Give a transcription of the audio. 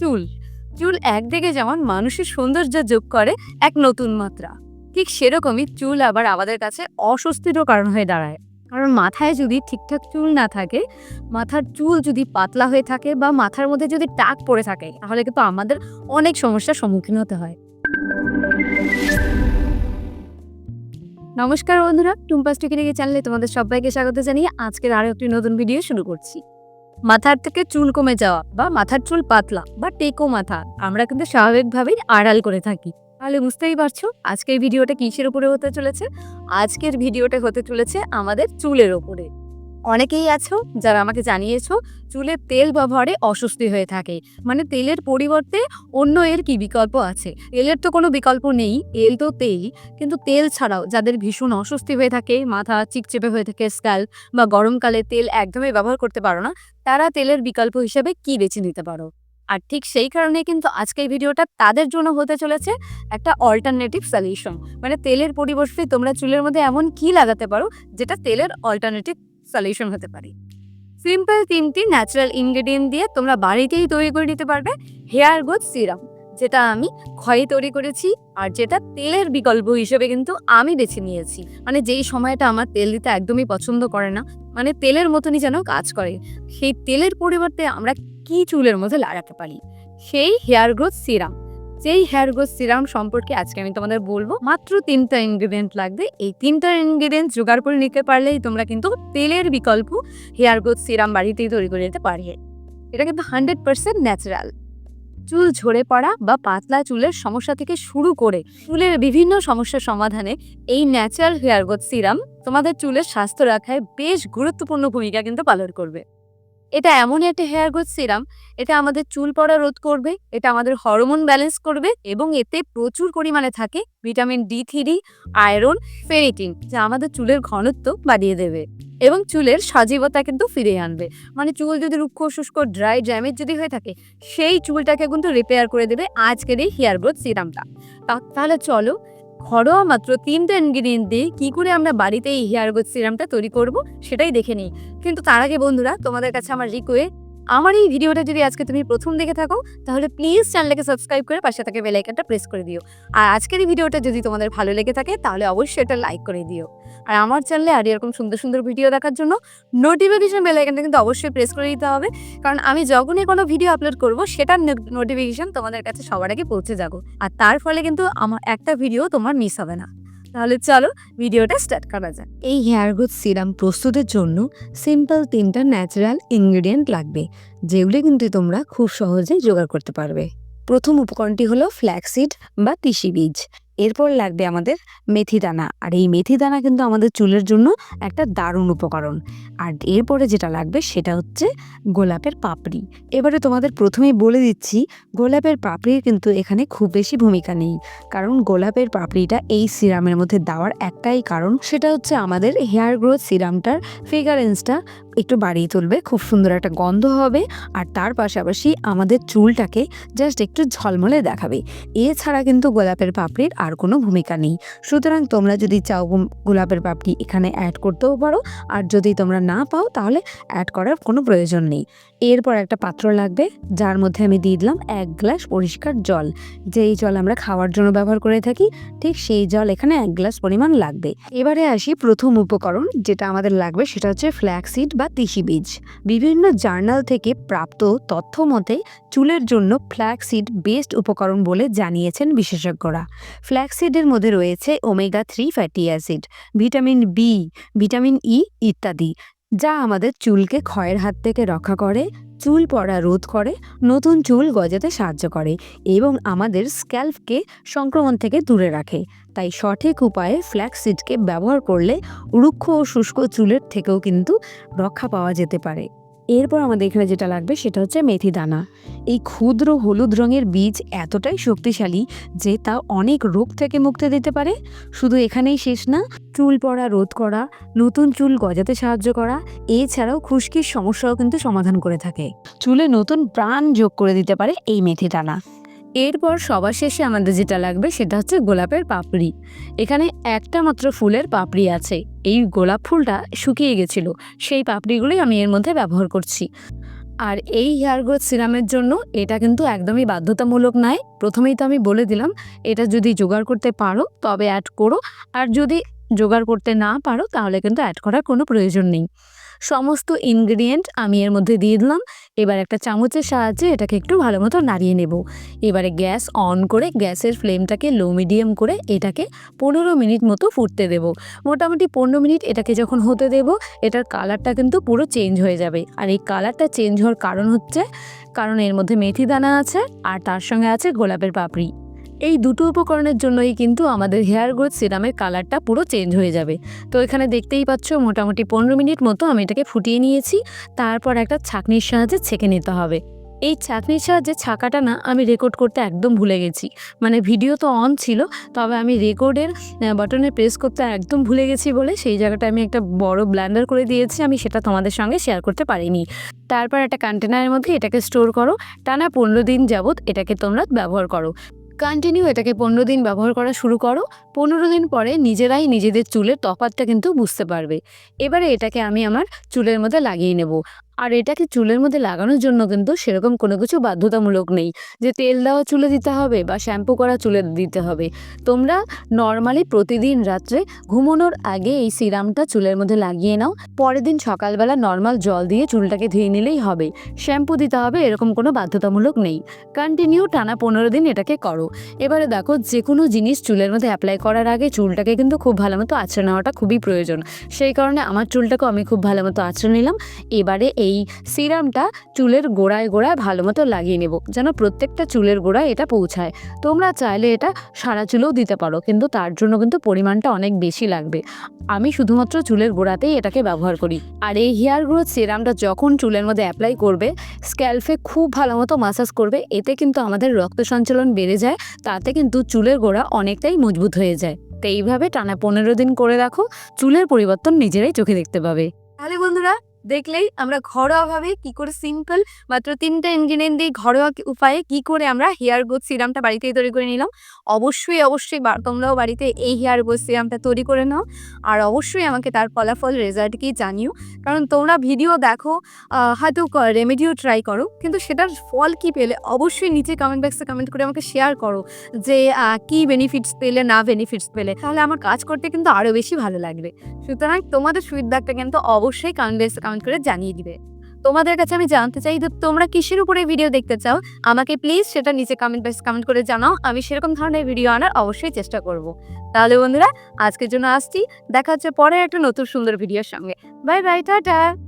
চুল। চুল একদিকে যেমন মানুষের সৌন্দর্য যোগ করে, এক নতুন মাত্রা। ঠিক সেরকমই চুল আবার আমাদের কাছে অস্বস্তিরও কারণ হয়ে দাঁড়ায়। কারণ মাথায় যদি ঠিকঠাক চুল না থাকে, মাথার চুল যদি পাতলা হয়ে থাকে বা মাথার মধ্যে যদি টাক পড়ে থাকে, তাহলে কিন্তু আমাদের অনেক সমস্যার সম্মুখীন হতে হয়। নমস্কার বন্ধুরা, টুম্পাস টিকিটিকি চ্যানেলে তোমাদের সবাইকে স্বাগত জানিয়ে আজকের আরও একটি নতুন ভিডিও শুরু করছি। মাথার থেকে চুল কমে যাওয়া বা মাথার চুল পাতলা বা টেকো মাথা, আমরা কিন্তু স্বাভাবিকভাবেই আড়াল করে থাকি। তাহলে বুঝতেই পারছ আজকের ভিডিওটা কিসের উপরে হতে চলেছে? আজকের ভিডিওটা হতে চলেছে আমাদের চুলের ওপরে অনেকেই আছো যারা আমাকে জানিয়েছো চুলে তেল ব্যবহারে অস্বস্তি হয়ে থাকে। মানে তেলের পরিবর্তে অন্য এর কি বিকল্প আছে? তেলের তো কোনো বিকল্প নেই, তেল তো তেল। কিন্তু তেল ছাড়াও যাদের ভীষণ অস্বস্তি হয়ে থাকে, মাথা চিকচেপে হয়ে থাকে স্ক্যাল বা গরমকালে তেল একদমই ব্যবহার করতে পারো না, তারা তেলের বিকল্প হিসেবে কি বেছে নিতে পারো? আর ঠিক সেই কারণে কিন্তু আজকের ভিডিওটা তাদের জন্য হতে চলেছে একটা অল্টারনেটিভ সলিউশন মানে তেলের পরিবর্তে তোমরা চুলের মধ্যে এমন কি লাগাতে পারো যেটা তেলের অল্টারনেটিভ সলিউশন হতে পারে। সিম্পল তিনটি ন্যাচারাল ইনগ্রেডিয়েন্ট দিয়ে তোমরা বাড়িতেই তৈরি করে নিতে পারবে হেয়ার গ্রোথ সিরাম যেটা আমি ক্ষয়ে তৈরি করেছি আর যেটা তেলের বিকল্প হিসেবে কিন্তু আমি বেছে নিয়েছি। মানে যেই সময়টা আমার তেল দিতে একদমই পছন্দ করে না মানে তেলের মতনই যেন কাজ করে, সেই তেলের পরিবর্তে আমরা কি চুলের মধ্যে লাগাতে পারি? সেই হেয়ার গ্রোথ সিরাম যেই হেয়ার গ্রোথ সিরাম সম্পর্কে আজকে আমি তোমাদের বলব, মাত্র তিনটা ইনগ্রিডিয়েন্ট লাগবে। এই তিনটা ইনগ্রিডিয়েন্ট জোগাড় করে নিতে পারলেই তোমরা কিন্তু তেলের বিকল্প হেয়ার গ্রোথ সিরাম বাড়িতেই তৈরি করে নিতে পারবে। এটা কিন্তু হান্ড্রেড পার্সেন্ট ন্যাচারাল চুল ঝরে পড়া বা পাতলা চুলের সমস্যা থেকে শুরু করে চুলের বিভিন্ন সমস্যার সমাধানে এই ন্যাচারাল হেয়ার গ্রোথ সিরাম তোমাদের চুলের স্বাস্থ্য রাখায় বেশ গুরুত্বপূর্ণ ভূমিকা কিন্তু পালন করবে। এটা এমন একটা হেয়ার গ্রোথ সিরাম এটা আমাদের চুল পড়া রোধ করবে, এটা আমাদের হরমোন ব্যালেন্স করবে এবং এতে প্রচুর পরিমাণে থাকে vitamin D three iron ferritin যা আমাদের চুলের ঘনত্ব বাড়িয়ে দেবে এবং চুলের সজীবতা কিন্তু ফিরিয়ে আনবে। মানে চুল যদি রুক্ষ, শুষ্ক ড্রাই ড্যামেজ যদি হয়ে থাকে, সেই চুলটাকে কিন্তু রিপেয়ার করে দেবে আজকের এই হেয়ার গ্রোথ সিরামটা তাহলে চলো ঘরোয়া মাত্র তিনটে ইনগ্রিডিয়েন্ট দিয়ে কী করে আমরা বাড়িতে এই হেয়ার গ্রোথ সিরামটা তৈরি করব সেটাই দেখে নিই। কিন্তু তার আগে বন্ধুরা, তোমাদের কাছে আমার রিকোয়েস্ট আমার এই ভিডিওটা যদি আজকে তুমি প্রথম দেখে থাকো, তাহলে প্লিজ চ্যানেলটাকে সাবস্ক্রাইব করে পাশে থাকে বেল আইকনটা প্রেস করে দিও। আর আজকের এই ভিডিওটা যদি তোমাদের ভালো লেগে থাকে, তাহলে অবশ্যই এটা লাইক করে দিও। আর আমার চ্যানেলে আর এরকম সুন্দর সুন্দর ভিডিও দেখার জন্য নোটিফিকেশন বেল আইকনটা কিন্তু অবশ্যই প্রেস করে দিতে হবে। কারণ আমি যখনই কোনো ভিডিও আপলোড করব, সেটার নোটিফিকেশন তোমাদের কাছে সবার আগে পৌঁছে যাব। আর তার ফলে কিন্তু আমার একটা ভিডিও তোমার মিস হবে না। তাহলে চলো ভিডিওটা স্টার্ট করা যাক। এই হেয়ার গ্রোথ সিরাম প্রস্তুতের জন্য সিম্পল তিনটা ন্যাচারাল ইনগ্রিডিয়েন্ট লাগবে, যেগুলি কিন্তু তোমরা খুব সহজেই জোগাড় করতে পারবে। প্রথম উপকরণটি হলো ফ্ল্যাক্সিড বা তিসি বীজ। এরপর লাগবে আমাদের মেথি দানা। আর এই মেথি দানা কিন্তু আমাদের চুলের জন্য একটা দারুণ উপকরণ। আর এরপরে যেটা লাগবে সেটা হচ্ছে গোলাপের পাপড়ি। এবারে তোমাদের প্রথমেই বলে দিচ্ছি, গোলাপের পাপড়ির কিন্তু এখানে খুব বেশি ভূমিকা নেই। কারণ গোলাপের পাপড়িটা এই সিরামের মধ্যে দেওয়ার একটাই কারণ, সেটা হচ্ছে আমাদের হেয়ার গ্রোথ সিরামটার ফিগারেন্সটা একটু বাড়িয়ে তুলবে, খুব সুন্দর একটা গন্ধ হবে। আর তার পাশাপাশি আমাদের চুলটাকে জাস্ট একটু ঝলমলে দেখাবে। এছাড়া কিন্তু গোলাপের পাপড়ির আর কোনো ভূমিকা নেই। সুতরাং তোমরা যদি চাও গোলাপের পাপড়ি এখানে অ্যাড করতেও পারো। আর যদি তোমরা না পাও, তাহলে অ্যাড করার কোনো প্রয়োজন নেই। এরপর একটা পাত্র লাগবে, যার মধ্যে আমি দিয়ে দিলাম এক গ্লাস পরিষ্কার জল। যেই জল আমরা খাওয়ার জন্য ব্যবহার করে থাকি, ঠিক সেই জল এখানে এক গ্লাস পরিমাণ লাগবে। এবারে আসি প্রথম উপকরণ, যেটা আমাদের লাগবে, সেটা হচ্ছে ফ্ল্যাক্সিড বা তিসি বীজ। বিভিন্ন জার্নাল থেকে প্রাপ্ত তথ্য মতে চুলের জন্য ফ্ল্যাক্সিড বেস্ট উপকরণ বলে জানিয়েছেন বিশেষজ্ঞরা। ফ্ল্যাক্সিডের মধ্যে রয়েছে omega three fatty acid, vitamin B, vitamin E ইত্যাদি, যা আমাদের চুলকে ক্ষয়ের হাত থেকে রক্ষা করে চুল পড়া রোধ করে, নতুন চুল গজাতে সাহায্য করে এবং আমাদের স্ক্যাল্পকে সংক্রমণ থেকে দূরে রাখে। তাই সঠিক উপায়ে ফ্ল্যাক্সিডকে ব্যবহার করলে রুক্ষ ও শুষ্ক চুলের থেকেও কিন্তু রক্ষা পাওয়া যেতে পারে। এরপর আমাদের এখানে যেটা লাগবে সেটা হচ্ছে মেথি দানা। এই ক্ষুদ্র হলুদ রঙের বীজ এতটাই শক্তিশালী যে তা অনেক রোগ থেকে মুক্তি দিতে পারে। শুধু এখানেই শেষ না, চুল পড়া রোধ করা, নতুন চুল গজাতে সাহায্য করা, এছাড়াও খুশকির সমস্যাও কিন্তু সমাধান করে থাকে। চুলে নতুন প্রাণ যোগ করে দিতে পারে এই মেথি দানা। এরপর সবার শেষে আমাদের যেটা লাগবে সেটা হচ্ছে গোলাপের পাপড়ি। এখানে একটা মাত্র ফুলের পাপড়ি আছে। এই গোলাপ ফুলটা শুকিয়ে গেছিল। সেই পাপড়িগুলোই আমি এর মধ্যে ব্যবহার করছি। আর এই হেয়ার গ্রোথ সিরামের জন্য এটা কিন্তু একদমই বাধ্যতামূলক নয়। প্রথমেই তো আমি বলে দিলাম, এটা যদি জোগাড় করতে পারো, তবে অ্যাড করো। আর যদি জোগাড় করতে না পারো, তাহলে কিন্তু অ্যাড করার কোনো প্রয়োজন নেই। সমস্ত ইনগ্রিডিয়েন্ট আমি এর মধ্যে দিয়ে দিলাম। এবার একটা চামচের সাহায্যে এটাকে একটু ভালো মতো নাড়িয়ে নেব। এবারে গ্যাস অন করে গ্যাসের ফ্লেমটাকে লো মিডিয়াম করে এটাকে পনেরো মিনিট মতো ফুটতে দেব। মোটামুটি পনেরো মিনিট এটাকে যখন হতে দেব, এটার কালারটা কিন্তু পুরো চেঞ্জ হয়ে যাবে। আর এই কালারটা চেঞ্জ হওয়ার কারণ হচ্ছে, কারণ এর মধ্যে মেথি দানা আছে আর তার সঙ্গে আছে গোলাপের পাপড়ি। এই দুটো উপকরণের জন্যই কিন্তু আমাদের হেয়ার গ্রোথ সিরামের কালারটা পুরো চেঞ্জ হয়ে যাবে। তো এখানে দেখতেই পাচ্ছ, মোটামুটি পনেরো মিনিট মতো আমি এটাকে ফুটিয়ে নিয়েছি। তারপর একটা ছাঁকনির সাহায্যে ছেঁকে নিতে হবে। এই ছাঁকনির সাহায্যে ছাকাটা না আমি রেকর্ড করতে একদম ভুলে গেছি। মানে ভিডিও তো অন ছিল, তবে আমি রেকর্ডের বাটনে প্রেস করতে একদম ভুলে গেছি বলে সেই জায়গাটা আমি একটা বড় ব্ল্যান্ডার করে দিয়েছি, আমি সেটা তোমাদের সঙ্গে শেয়ার করতে পারিনি। তারপর একটা কন্টেনারের মধ্যে এটাকে স্টোর করো। টানা পনেরো দিন যাবত এটাকে তোমরা ব্যবহার করো। কন্টিনিউ এটাকে পনেরো দিন ব্যবহার করা শুরু করো। পনেরো দিন পরে নিজেরাই নিজেদের চুলের তফাতটা কিন্তু বুঝতে পারবে। এবারে এটাকে আমি আমার চুলের মধ্যে লাগিয়ে নেব। আর এটাকে চুলের মধ্যে লাগানোর জন্য কিন্তু সেরকম কোনো কিছু বাধ্যতামূলক নেই। যে তেল দেওয়া চুলে দিতে হবে বা শ্যাম্পু করা চুলে দিতে হবে। তোমরা নর্মালি প্রতিদিন রাত্রে ঘুমানোর আগে এই সিরামটা চুলের মধ্যে লাগিয়ে নাও। পরের দিন সকালবেলা নর্মাল জল দিয়ে চুলটাকে ধুয়ে নিলেই হবে। শ্যাম্পু দিতে হবে এরকম কোনো বাধ্যতামূলক নেই। কন্টিনিউ টানা পনেরো দিন এটাকে করো। এবারে দেখো যে কোনো জিনিস চুলের মধ্যে অ্যাপ্লাই করার আগে চুলটাকে কিন্তু খুব ভালো মতো আছড়ে নেওয়াটা খুবই প্রয়োজন। সেই কারণে আমার চুলটাকে আমি খুব ভালো মতো আছড়ে নিলাম। এবারে এই সিরামটা চুলের গোড়ায় গোড়ায় ভালো মতো লাগিয়ে নেব, যেন প্রত্যেকটা চুলের গোড়ায় এটা পৌঁছায়। তোমরা চাইলে এটা সারা চুলেও দিতে পারো, কিন্তু তার জন্য কিন্তু পরিমাণটা অনেক বেশি লাগবে। আমি শুধুমাত্র চুলের গোড়াতেই এটাকে ব্যবহার করি। আর এই হেয়ার গ্রোথ সিরামটা যখন চুলের মধ্যে অ্যাপ্লাই করবে, স্ক্যাল্পে খুব ভালো মতো মাসাজ করবে, এতে কিন্তু আমাদের রক্ত সঞ্চালন বেড়ে যায়, তাতে কিন্তু চুলের গোড়া অনেকটাই মজবুত হয়ে যায়। তো এইভাবে টানা পনেরো দিন করে রাখো, চুলের পরিবর্তন নিজেরাই চোখে দেখতে পাবে। তাহলে বন্ধুরা দেখলেই আমরা ঘরোয়াভাবে কি করে সিম্পল মাত্র তিনটা ইনগ্রিডিয়েন্ট দিয়ে ঘরোয়া উপায়ে কি করে আমরা হেয়ার গ্রোথ সিরামটা বাড়িতেই তৈরি করে নিলাম। অবশ্যই অবশ্যই তোমরাও বাড়িতে এই হেয়ার গ্রোথ সিরামটা তৈরি করে নাও। আর অবশ্যই আমাকে তার ফলাফল রেজাল্ট কি জানিও। কারণ তোমরা ভিডিও দেখো হয়তো রেমেডিও ট্রাই করো, কিন্তু সেটার ফল কি পেলে অবশ্যই নিচে কমেন্ট বক্সে কমেন্ট করে আমাকে শেয়ার করো যে কি বেনিফিটস পেলে, না বেনিফিটস পেলে। তাহলে আমার কাজ করতে কিন্তু আরও বেশি ভালো লাগবে। সুতরাং তোমাদের ফিডব্যাকটা কিন্তু অবশ্যই কমেন্ট বক্সে কমেন্ট করে জানিয়ে দিবে। তোমাদের কাছে আমি জানতে চাই যে তোমরা কিসের উপরে ভিডিও দেখতে চাও? আমাকে প্লিজ সেটা নিচে কমেন্ট বক্সে কমেন্ট করে জানাও। আমি সেরকম ধরনের ভিডিও আনার অবশ্যই চেষ্টা করব। তাহলে বন্ধুরা, আজকের জন্য আসছি। দেখা হচ্ছে পরে একটা নতুন সুন্দর ভিডিওর সঙ্গে। Bye bye tata!